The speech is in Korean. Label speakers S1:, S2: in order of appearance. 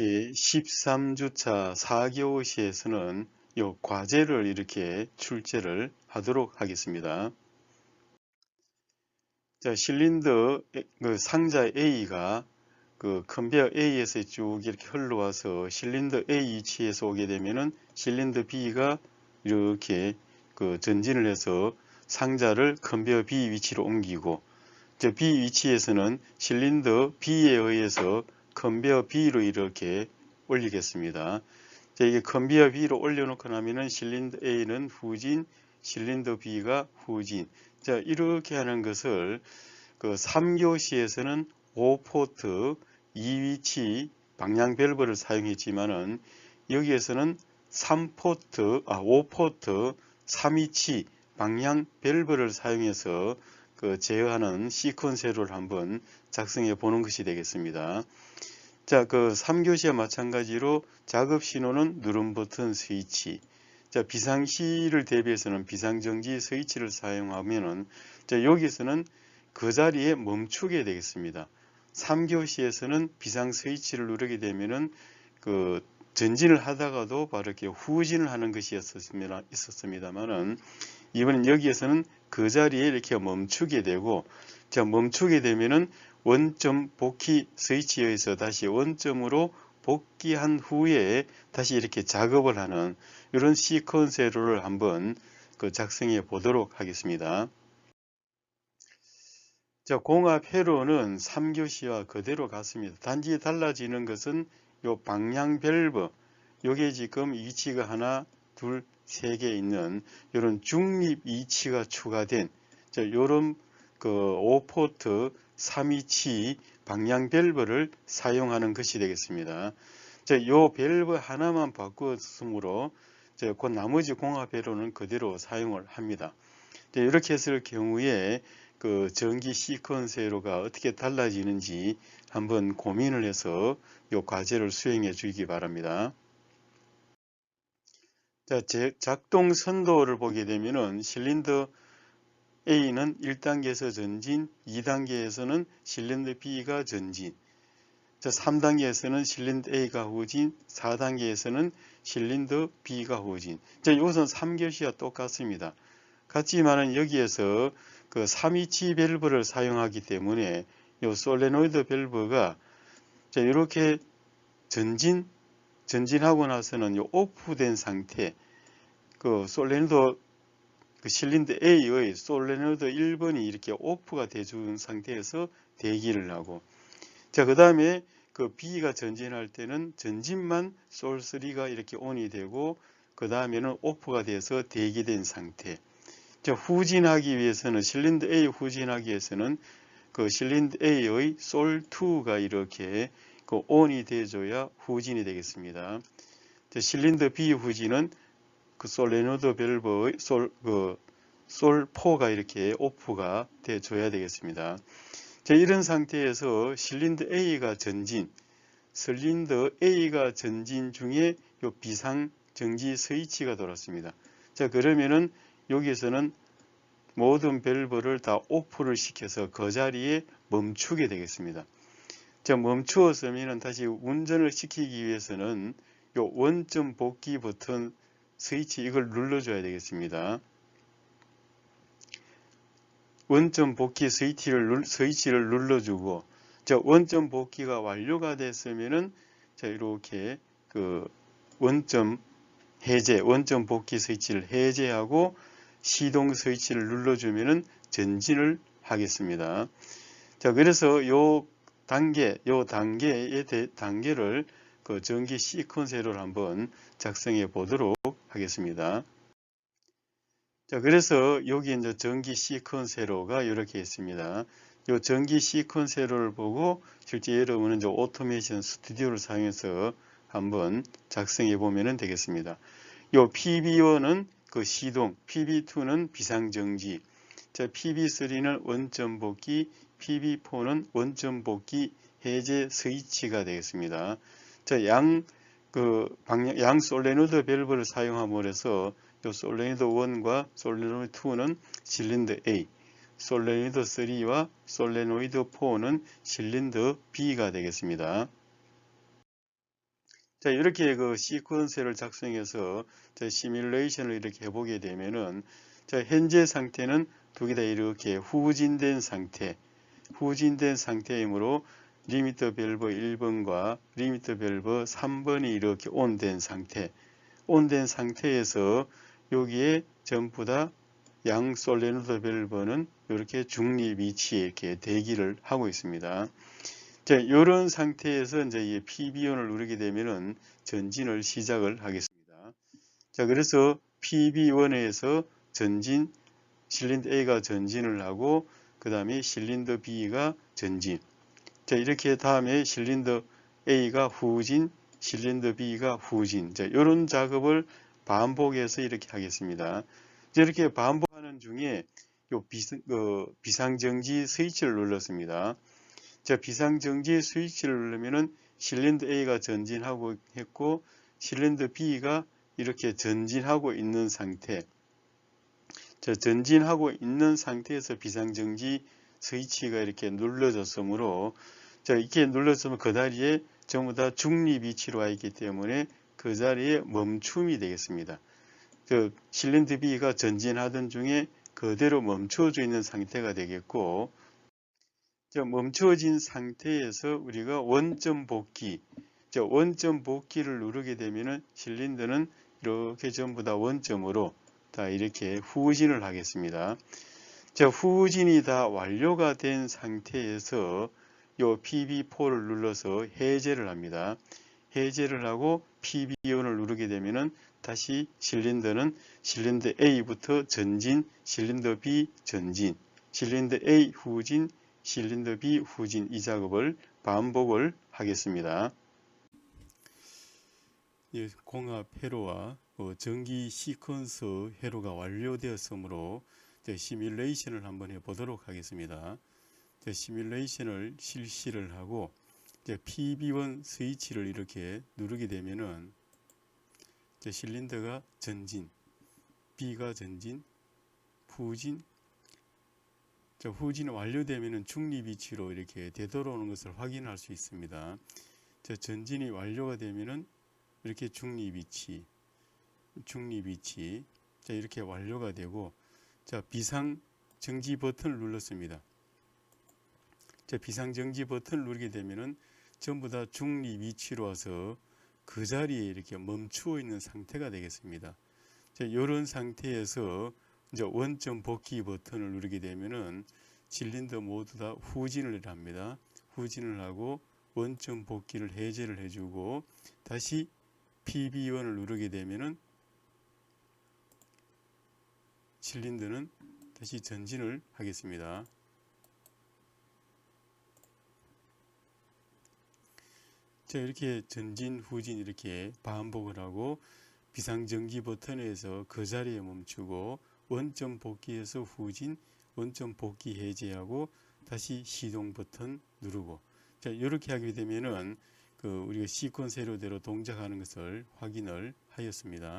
S1: 제 13주차 4교시에서는 요 과제를 이렇게 출제를 하도록 하겠습니다. 자, 실린더 그 상자 A가 그 컨베어 A에서 쭉 이렇게 흘러와서 실린더 A 위치에서 오게 되면은 실린더 B가 이렇게 그 전진을 해서 상자를 컨베어 B 위치로 옮기고 저 B 위치에서는 실린더 B에 의해서 컨베어 B로 이렇게 올리겠습니다. 자, 이게 컨베어 B로 올려놓고 나면은 실린더 A는 후진, 실린더 B가 후진. 자, 이렇게 하는 것을 그 3교시에서는 5포트 2위치 방향 밸브를 사용했지만은 여기에서는 3포트, 아, 5포트 3위치 방향 밸브를 사용해서 그 제어하는 시퀀세를 한번 작성해 보는 것이 되겠습니다. 자, 그 3교시와 마찬가지로 작업 신호는 누름 버튼 스위치. 자, 비상시를 대비해서는 비상정지 스위치를 사용하면은 자, 여기서는 그 자리에 멈추게 되겠습니다. 3교시에서는 비상 스위치를 누르게 되면은 그 전진을 하다가도 바로 이렇게 후진을 하는 것이 있었습니다. 있었습니다만은 이번엔 여기에서는 그 자리에 이렇게 멈추게 되고 자 멈추게 되면은 원점 복귀 스위치에 의해서 다시 원점으로 복귀한 후에 다시 이렇게 작업을 하는 이런 시퀀세로를 한번 그 작성해 보도록 하겠습니다. 자, 공합 회로는 3교시와 그대로 같습니다. 단지 달라지는 것은 요 방향 밸브 요게 지금 위치가 하나, 둘, 세 개 있는 이런 중립 위치가 추가된 자, 요런 그 5포트 3위치 방향 밸브를 사용하는 것이 되겠습니다. 자, 요 밸브 하나만 바꾸었으므로 자, 그 나머지 공합 회로는 그대로 사용을 합니다. 자, 이렇게 했을 경우에 그 전기 시퀀세로가 어떻게 달라지는지 한번 고민을 해서 이 과제를 수행해 주기 바랍니다. 자, 작동 선도를 보게 되면은 실린더 A는 1단계에서 전진, 2단계에서는 실린더 B가 전진, 자, 3단계에서는 실린더 A가 후진, 4단계에서는 실린더 B가 후진. 자, 이것은 3교시와 똑같습니다. 같지만은 여기에서 그 3위치 밸브를 사용하기 때문에 이 솔레노이드 밸브가 자, 이렇게 전진 전진하고 나서는 요 오프된 상태 그 솔레노이드 그 실린더 A의 솔레노이드 1번이 이렇게 오프가 돼준 상태에서 대기를 하고 자 그 다음에 그 B가 전진할 때는 전진만 솔3가 이렇게 온이 되고 그 다음에는 오프가 돼서 대기된 상태. 자, 후진하기 위해서는 실린더 A 후진하기 위해서는 그 실린더 A의 솔2가 이렇게 그 ON이 돼줘야 후진이 되겠습니다. 자, 실린더 B 후진은 그 솔레노드 밸브의 솔, 그 솔4가 이렇게 오프가 돼줘야 되겠습니다. 자, 이런 상태에서 실린더 A가 전진, 실린더 A가 전진 중에 요 비상 정지 스위치가 돌았습니다. 자, 그러면은 여기에서는 모든 밸브를 다 오프를 시켜서 그 자리에 멈추게 되겠습니다. 자, 멈추었으면 다시 운전을 시키기 위해서는 요 원점 복귀 버튼 스위치 이걸 눌러줘야 되겠습니다. 원점 복귀 스위치를, 스위치를 눌러주고 자, 원점 복귀가 완료가 됐으면은 자, 이렇게 그 원점 해제, 원점 복귀 스위치를 해제하고 시동 스위치를 눌러주면은 전진을 하겠습니다. 자, 그래서 요 단계, 요 단계의 대, 단계를 그 전기 시퀀세로 한번 작성해 보도록 하겠습니다. 자, 그래서 여기 이제 전기 시퀀세로가 이렇게 있습니다. 요 전기 시퀀세로를 보고 실제 여러분은 이제 오토메이션 스튜디오를 사용해서 한번 작성해 보면 되겠습니다. 요 PB1은 그 시동, PB2는 비상정지, 자, PB3는 원점 복귀, PB4는 원점 복귀 해제 스위치가 되겠습니다. 자, 양, 그, 방향, 양 솔레노드 밸브를 사용함으로 해서 요 솔레노드 1과 솔레노이드 2는 실린더 A, 솔레노이드 3와 솔레노이드 4는 실린더 B가 되겠습니다. 자, 이렇게 그 시퀀스를 작성해서 자, 시뮬레이션을 이렇게 해보게 되면은 자, 현재 상태는 두 개 다 이렇게 후진된 상태, 후진된 상태이므로 리미터 밸브 1번과 리미터 밸브 3번이 이렇게 온된 상태, 온된 상태에서 여기에 전부 다 양 솔레노드 밸브는 이렇게 중립 위치에 이렇게 대기를 하고 있습니다. 자, 이런 상태에서 이제 이 PB1을 누르게 되면은 전진을 시작을 하겠습니다. 자, 그래서 PB1에서 전진, 실린더 A가 전진을 하고, 그 다음에 실린더 B가 전진. 자, 이렇게 다음에 실린더 A가 후진, 실린더 B가 후진. 자, 이런 작업을 반복해서 이렇게 하겠습니다. 자, 이렇게 반복하는 중에 요 비상, 어, 비상정지 스위치를 눌렀습니다. 자, 비상정지 스위치를 누르면은 실린더 A가 전진하고 했고 실린더 B가 이렇게 전진하고 있는 상태. 자, 전진하고 있는 상태에서 비상정지 스위치가 이렇게 눌러졌으므로 자, 이렇게 눌렀으면 그 자리에 전부 다 중립 위치로 와 있기 때문에 그 자리에 멈춤이 되겠습니다. 그 실린더 B가 전진하던 중에 그대로 멈춰져 있는 상태가 되겠고 자, 멈춰진 상태에서 우리가 원점 복귀, 자, 원점 복귀를 누르게 되면은 실린더는 이렇게 전부 다 원점으로 다 이렇게 후진을 하겠습니다. 자, 후진이 다 완료가 된 상태에서 요 PB4를 눌러서 해제를 합니다. 해제를 하고 PB1을 누르게 되면은 다시 실린더는 실린더 A부터 전진, 실린더 B 전진, 실린더 A 후진, 실린더 B 후진 이 작업을 반복을 하겠습니다. 예, 공합 회로와 어, 전기 시퀀스 회로가 완료되었으므로 시뮬레이션을 한번 해보도록 하겠습니다. 시뮬레이션을 실시를 하고 이제 PB1 스위치를 이렇게 누르게 되면은 실린더가 전진, B가 전진, 후진, 자, 후진이 완료되면 중립 위치로 이렇게 되돌아오는 것을 확인할 수 있습니다. 자, 전진이 완료가 되면은 이렇게 중립 위치, 중립 위치, 자, 이렇게 완료가 되고, 자, 비상 정지 버튼을 눌렀습니다. 자, 비상 정지 버튼을 누르게 되면은 전부 다 중립 위치로 와서 그 자리에 이렇게 멈추어 있는 상태가 되겠습니다. 자, 이런 상태에서 이제 원점 복귀 버튼을 누르게 되면은 실린더 모두 다 후진을 합니다. 후진을 하고 원점 복귀를 해제를 해주고 다시 PB1을 누르게 되면은 실린더는 다시 전진을 하겠습니다. 자 이렇게 전진 후진 이렇게 반복을 하고 비상정지 버튼에서 그 자리에 멈추고 원점 복귀해서 후진, 원점 복귀 해제하고 다시 시동 버튼 누르고 자 이렇게 하게 되면은 그 우리가 시퀀스 세로대로 동작하는 것을 확인을 하였습니다.